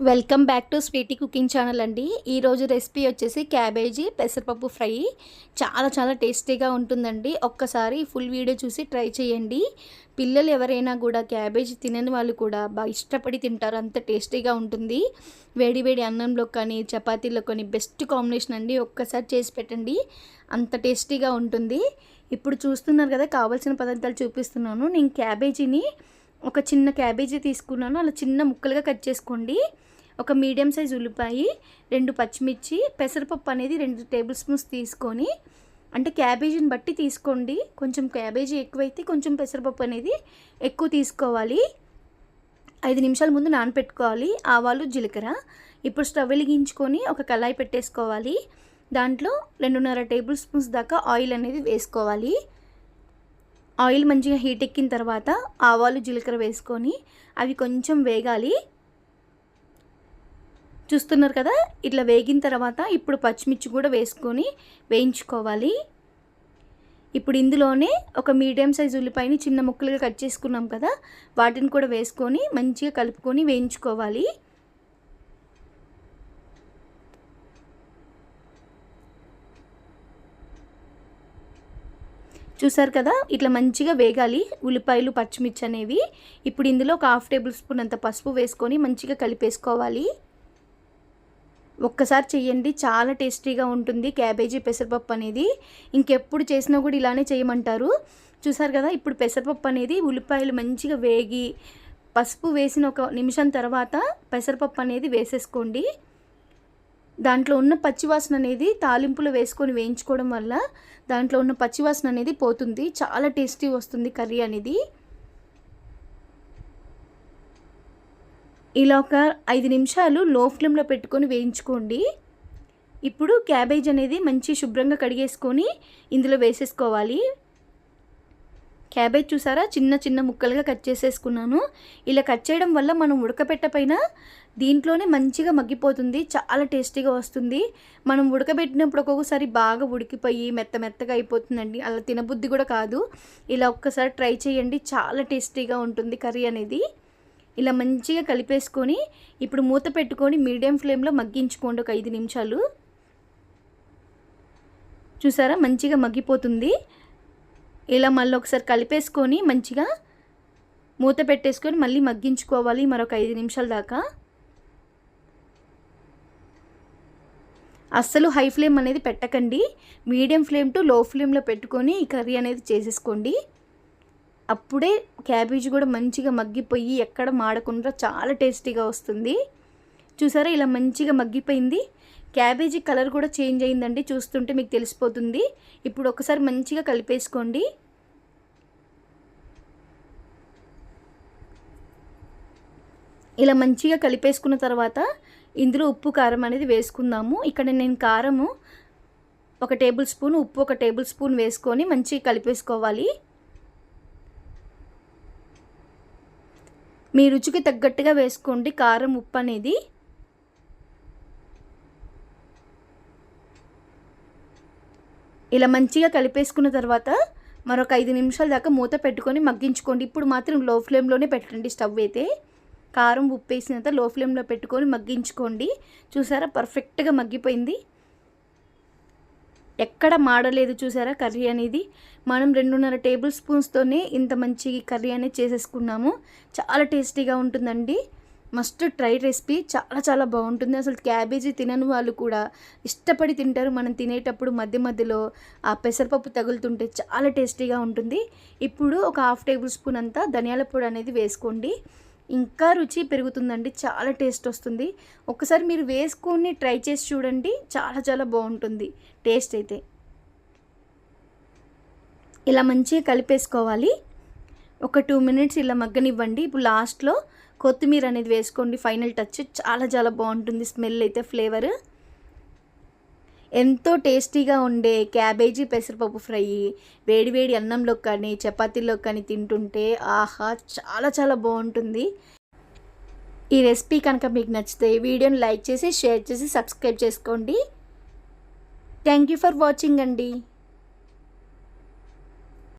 Welcome back to sweety cooking channel అండి. ఈరోజు recipe వచ్చేసి క్యాబేజీ పెసరపప్పు ఫ్రై. చాలా చాలా టేస్టీగా ఉంటుందండి. ఒక్కసారి ఫుల్ వీడియో చూసి ట్రై చేయండి. పిల్లలు ఎవరైనా కూడా క్యాబేజీ తినని వాళ్ళు కూడా బాగా ఇష్టపడి తింటారు. అంత టేస్టీగా ఉంటుంది. వేడి వేడి అన్నంలో కానీ చపాతీలో కానీ బెస్ట్ కాంబినేషన్ అండి. ఒక్కసారి చేసి పెట్టండి. అంత టేస్టీగా ఉంటుంది. ఇప్పుడు చూస్తున్నారు కదా కావాల్సిన పదార్థాలు చూపిస్తున్నాను. నేను క్యాబేజీని ఒక చిన్న క్యాబేజీ తీసుకున్నాను. అలా చిన్న ముక్కలుగా కట్ చేసుకోండి. ఒక మీడియం సైజ్ ఉల్లిపాయ రెండు పచ్చిమిర్చి పెసరపప్పు అనేది రెండు టేబుల్ స్పూన్స్ తీసుకొని అంటే క్యాబేజీని బట్టి తీసుకోండి. కొంచెం క్యాబేజీ ఎక్కువైతే కొంచెం పెసరపప్పు అనేది ఎక్కువ తీసుకోవాలి. ఐదు నిమిషాల ముందు నానపెట్టుకోవాలి. ఆవాలు జీలకర్ర. ఇప్పుడు స్టవ్ వెలిగించుకొని ఒక కళాయి పెట్టేసుకోవాలి. దాంట్లో రెండున్నర టేబుల్ స్పూన్స్ దాకా ఆయిల్ అనేది వేసుకోవాలి. ఆయిల్ మంచిగా హీట్ ఎక్కిన తర్వాత ఆవాలు జీలకర్ర వేసుకొని అవి కొంచెం వేగాలి. చూస్తున్నారు కదా? ఇట్లా వేగిన తర్వాత ఇప్పుడు పచ్చిమిర్చి కూడా వేసుకొని వేయించుకోవాలి. ఇప్పుడు ఇందులోనే ఒక మీడియం సైజ్ ఉల్లిపాయని చిన్న ముక్కలుగా కట్ చేసుకున్నాం కదా? వాటిని కూడా వేసుకొని మంచిగా కలుపుకొని వేయించుకోవాలి. చూసారు కదా? ఇట్లా మంచిగా వేగాలి ఉల్లిపాయలు పచ్చిమిర్చి అనేవి. ఇప్పుడు ఇందులో ఒక హాఫ్ టేబుల్ స్పూన్ అంత పసుపు వేసుకొని మంచిగా కలిపేసుకోవాలి. ఒక్కసారి చెయ్యండి. చాలా టేస్టీగా ఉంటుంది. క్యాబేజీ పెసరపప్పు అనేది. ఇంకెప్పుడు చేసినా కూడా ఇలానే చేయమంటారు. చూసారు కదా ఇప్పుడు పెసరపప్పు అనేది ఉల్లిపాయలు మంచిగా వేగి పసుపు వేసిన ఒక నిమిషం తర్వాత పెసరపప్పు అనేది వేసేసుకోండి. దాంట్లో ఉన్న పచ్చివాసన అనేది తాలింపులో వేసుకొని వేయించుకోవడం వల్ల దాంట్లో ఉన్న పచ్చివాసన అనేది పోతుంది. చాలా టేస్టీ వస్తుంది కర్రీ అనేది. ఇలా ఒక ఐదు నిమిషాలు లో ఫ్లేమ్లో పెట్టుకొని వేయించుకోండి. ఇప్పుడు క్యాబేజ్ అనేది మంచి శుభ్రంగా కడిగేసుకొని ఇందులో వేసేసుకోవాలి. క్యాబేజ్ చూసారా? చిన్న చిన్న ముక్కలుగా కట్ చేసేసుకున్నాను. ఇలా కట్ చేయడం వల్ల మనం ఉడకపెట్టపైన దీంట్లోనే మంచిగా మగ్గిపోతుంది. చాలా టేస్టీగా వస్తుంది. మనం ఉడకబెట్టినప్పుడు ఒక్కొక్కసారి బాగా ఉడికిపోయి మెత్త మెత్తగా అయిపోతుందండి. అలా తినబుద్ధి కూడా కాదు. ఇలా ఒక్కసారి ట్రై చేయండి. చాలా టేస్టీగా ఉంటుంది కర్రీ అనేది. ఇలా మంచిగా కలిపేసుకొని ఇప్పుడు మూత పెట్టుకొని మీడియం ఫ్లేమ్లో మగ్గించుకోండి ఒక ఐదు నిమిషాలు. చూసారా? మంచిగా మగ్గిపోతుంది. ఇలా మళ్ళీ ఒకసారి కలిపేసుకొని మంచిగా మూత పెట్టేసుకొని మళ్ళీ మగ్గించుకోవాలి మరొక ఐదు నిమిషాల దాకా. అస్సలు హై ఫ్లేమ్ అనేది పెట్టకండి. మీడియం ఫ్లేమ్ టు లో ఫ్లేమ్లో పెట్టుకొని ఈ కర్రీ అనేది చేసేసుకోండి. అప్పుడే క్యాబేజీ కూడా మంచిగా మగ్గిపోయి ఎక్కడ మాడకుండా చాలా టేస్టీగా వస్తుంది. చూసారా? ఇలా మంచిగా మగ్గిపోయింది. క్యాబేజీ కలర్ కూడా చేంజ్ అయిందండి. చూస్తుంటే మీకు తెలిసిపోతుంది. ఇప్పుడు ఒకసారి మంచిగా కలిపేసుకోండి. ఇలా మంచిగా కలిపేసుకున్న తర్వాత ఇందులో ఉప్పు కారం అనేది వేసుకుందాము. ఇక్కడ నేను కారము ఒక టేబుల్ స్పూన్ ఉప్పు ఒక టేబుల్ స్పూన్ వేసుకొని మంచిగా కలిపేసుకోవాలి. మీ రుచికి తగ్గట్టుగా వేసుకోండి. కారం ఉప్పు అనేది. ఇలా మంచిగా కలిపేసుకున్న తర్వాత మరొక ఐదు నిమిషాల దాకా మూత పెట్టుకొని మగ్గించుకోండి. ఇప్పుడు మాత్రం లో ఫ్లేమ్లోనే పెట్టండి స్టవ్ అయితే. కారం ఉప్పు వేసిన తర్వాత లో ఫ్లేమ్లో పెట్టుకొని మగ్గించుకోండి. చూసారా? పర్ఫెక్ట్గా మగ్గిపోయింది. ఎక్కడ మాడలేదు చూసారా కర్రీ అనేది? మనం రెండున్నర టేబుల్ స్పూన్స్తోనే ఇంత మంచి కర్రీ అనేది చేసేసుకున్నాము. చాలా టేస్టీగా ఉంటుందండి. Must try recipe. చాలా చాలా బాగుంటుంది. అసలు క్యాబేజీ తినని వాళ్ళు కూడా ఇష్టపడి తింటారు. మనం తినేటప్పుడు మధ్య మధ్యలో ఆ పెసరపప్పు తగులుతుంటే చాలా టేస్టీగా ఉంటుంది. ఇప్పుడు ఒక హాఫ్ టేబుల్ స్పూన్ అంతా ధనియాల పొడి అనేది వేసుకోండి. ఇంకా రుచి పెరుగుతుందండి చాలా టేస్ట్ వస్తుంది. ఒకసారి మీరు వేసుకొని ట్రై చేసి చూడండి చాలా చాలా బాగుంటుంది టేస్ట్ అయితే. ఇలా మంచిగా కలిపేసుకోవాలి. ఒక టూ మినిట్స్ ఇలా మగ్గనివ్వండి. ఇప్పుడు లాస్ట్లో కొత్తిమీర అనేది వేసుకోండి ఫైనల్ టచ్. చాలా చాలా బాగుంటుంది స్మెల్ అయితే ఫ్లేవర్. ఎంతో టేస్టీగా ఉండే క్యాబేజీ పెసరపప్పు ఫ్రై వేడివేడి అన్నంలో కానీ చపాతీలో కానీ తింటుంటే ఆహా చాలా చాలా బాగుంటుంది. ఈ రెసిపీ కనుక మీకు నచ్చితే వీడియోని లైక్ చేసి షేర్ చేసి సబ్స్క్రైబ్ చేసుకోండి. థ్యాంక్ యూ ఫర్ వాచింగ్ అండి.